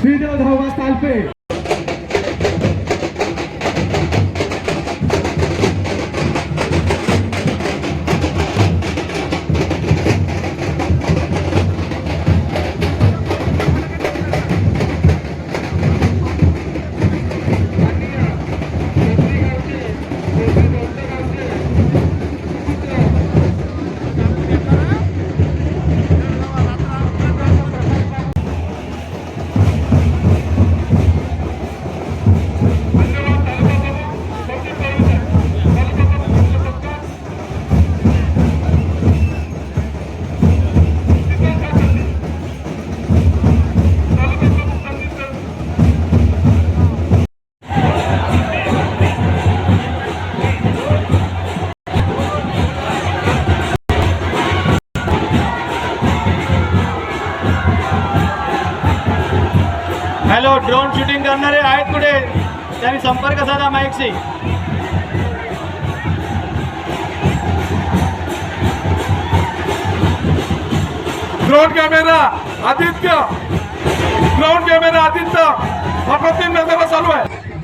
श्रीदेव धावगा तालपे hello drone shooting करणारे आहेत कुठे? त्यांनी संपर्क साधा माईकशी drone camera Aditya. Drone camera Aditya. अप्रतिम नजारा चालू आहे.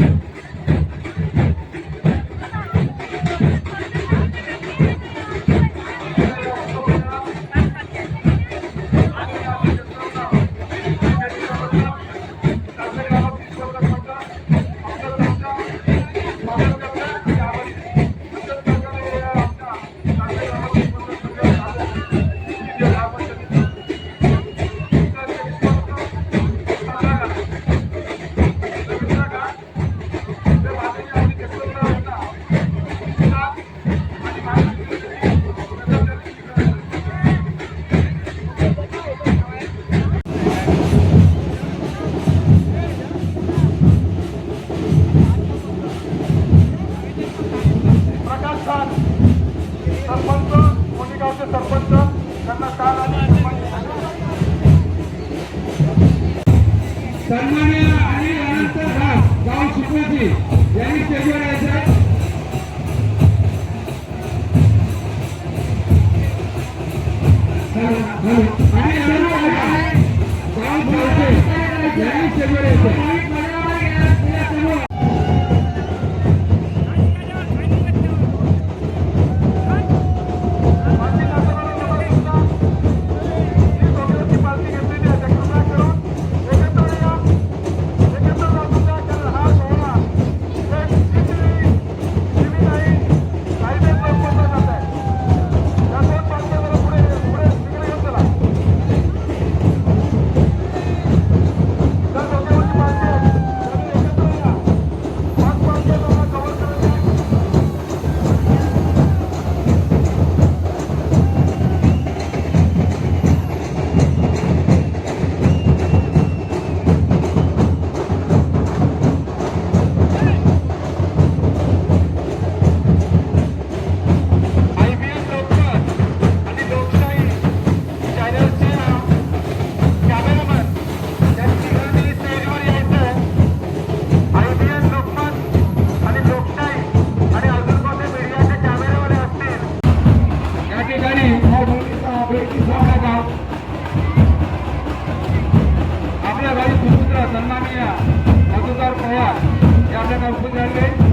सन्मान्य आणि अनंत दास गाव शिकवती यांनी स्टेजवर यायचं हॅलो, हॅलो. आणि अनंत गाव शिकवते यांनी स्टेजवर यायचं ठिकाणी हा भूमीचा बेटी सोहळा आपल्या गावी सुपुत्र सन्माननीय मधुकर पवार हे आपल्या गाव उपस्थित राहिले.